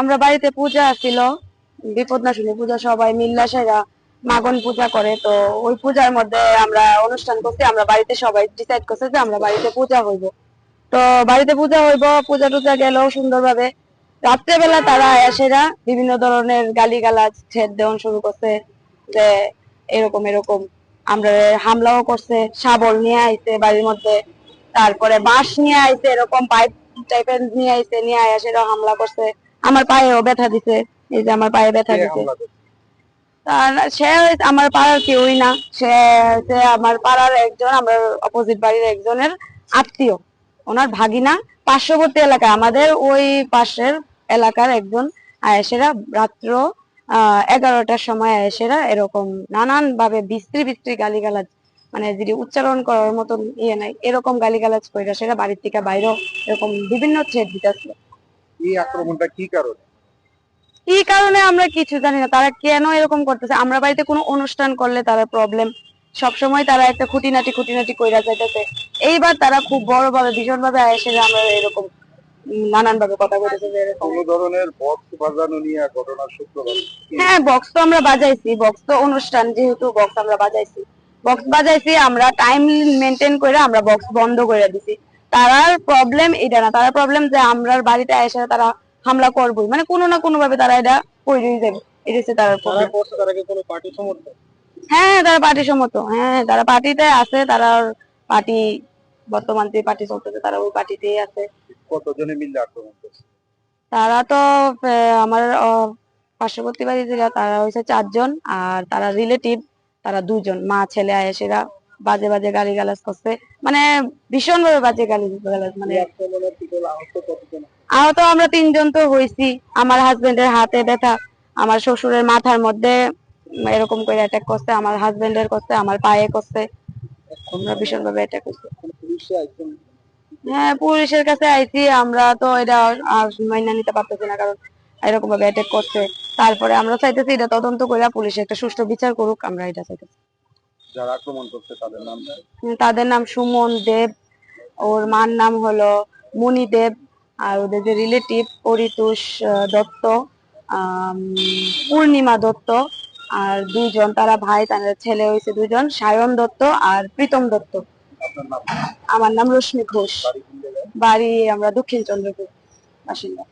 আমরা বাড়িতে পূজা ছিল, বিপদ নাশিনী পূজা সবাই মিল্লা সেরা মাগন পূজা করে, তো ওই পূজার মধ্যে আমরা অনুষ্ঠান করছি, আমরা বাড়িতে সবাই ডিসাইড করছে যে আমরা বাড়িতে পূজা হইব। তো বাড়িতে পূজা হইব, পূজা টুজা গেল সুন্দরভাবে রাত্রেবেলা তারা এসেরা বিভিন্ন ধরনের গালিগালাজ, ছেদ দেওয়ান শুরু করছে যে এরকম এরকম। আমরা হামলাও করছে, শাবল নিয়ে আইছে বাড়ির মধ্যে, তারপরে বাঁশ নিয়ে আইছে এরকম পাইপ টাইপের নিয়ে আইছে, নিয়ে সেটা হামলা করছে। আমার পায়েও ব্যথা দিছে এই যে আমার পায়ে ব্যথা দিছে। সে আমার পাড়ার কেউই না সে আমার পাড়ার একজন আমার অপোজিট বাড়ির একজনের আত্মীয়। ওনার ভাগিনা পার্শ্ববর্তী এলাকা আমাদের ওই পাশের এলাকার একজন আয়েসেরা রাত্র আহ এগারোটার সময় আয়েসেরা এরকম নানান ভাবে বিস্ত্রি বিস্ত্রি গালিগালাজ মানে যদি উচ্চারণ করার মতন ইয়ে নাই এরকম গালিগালাজ কইরা সেটা বাড়ির থেকে বাইরেও এরকম বিভিন্ন থ্রেড দিতেছিল এই আক্রমণটা কি কারণে? কি কারণে আমরা কিছু জানি না তারা কেন এরকম করতেছে? আমরা বাড়িতে কোনো অনুষ্ঠান করলে তারা প্রবলেম সবসময় তারা একটা খুঁটিনাটি খুঁটিনাটি কইরা যাইতেছে। এইবার তারা খুব বড় ভাবে ভীষণ ভাবে এসে আমরা এরকম নানান ভাবে কথা যে এরকম। ধরনের বক্স বাজানো নিয়ে হ্যাঁ বক্স তো আমরা বাজাইছি বক্স তো অনুষ্ঠান যেহেতু বক্স আমরা বাজাইছি। বক্স বাজাইছি আমরা টাইম মেনটেন করে আমরা বক্স বন্ধ করে দিছি। তারার প্রবলেম এটা না। তার প্রবলেম যে আমরা বাড়িতে এসে তারা হামলা করবই। মানে কোনো না কোনো ভাবে তারা এটা কইরেই যাবে এটা হচ্ছে তার তারা প্রবলেম করছে তারা কি কোনো পার্টি সমর্থন হ্যাঁ তারা পার্টি সম্মত হ্যাঁ তারা পার্টিতে আছে তারা পার্টি বর্তমান যে পার্টি চলতেছে তারা ওই পার্টিতেই আছে। কতজনে মিলে আক্রমণ করছে? তারা তো আমার পার্শ্ববর্তী বাড়ি যেটা তারা হয়েছে চারজন আর তারা রিলেটিভ তারা দুজন মা ছেলে আয়েসেরা। বাজে বাজে গালি গালাজ করছে। মানে ভীষণ ভাবে বাজে গালি গালাজ মানে আহত আমরা তিনজন তো হয়েছি। আমার হাজবেন্ডের হাতে ব্যথা, আমার শ্বশুরের মাথার মধ্যে এরকম করে অ্যাটাক করছে, আমার হাজবেন্ডের করছে, আমার পায়ে করছে। আমরা ভীষণ ভাবে অ্যাটাক করছে। হ্যাঁ পুলিশের কাছে আইছি, আমরা তো এটা মাইনা নিতে পারতেছি না, কারণ এরকম ভাবে অ্যাটাক করছে। তারপরে আমরা চাইতেছি এটা তদন্ত করে পুলিশ একটা সুষ্ঠু বিচার করুক, আমরা এটা চাইতেছি। যারা আক্রমণ করছে তাদের নাম তাদের নাম সুমন দেব ওর মার নাম হলো মণি দেব আর ওদের যে রিলেটিভ পরিতোষ দত্ত পূর্ণিমা দত্ত আর দুইজন তারা ভাই তাদের ছেলে হয়েছে দুজন সায়ন দত্ত আর প্রীতম দত্ত। আমার নাম রশ্মি ঘোষ। বাড়ি বাড়ি আমরা দক্ষিণ চন্দ্রপুর বাসিন্দা।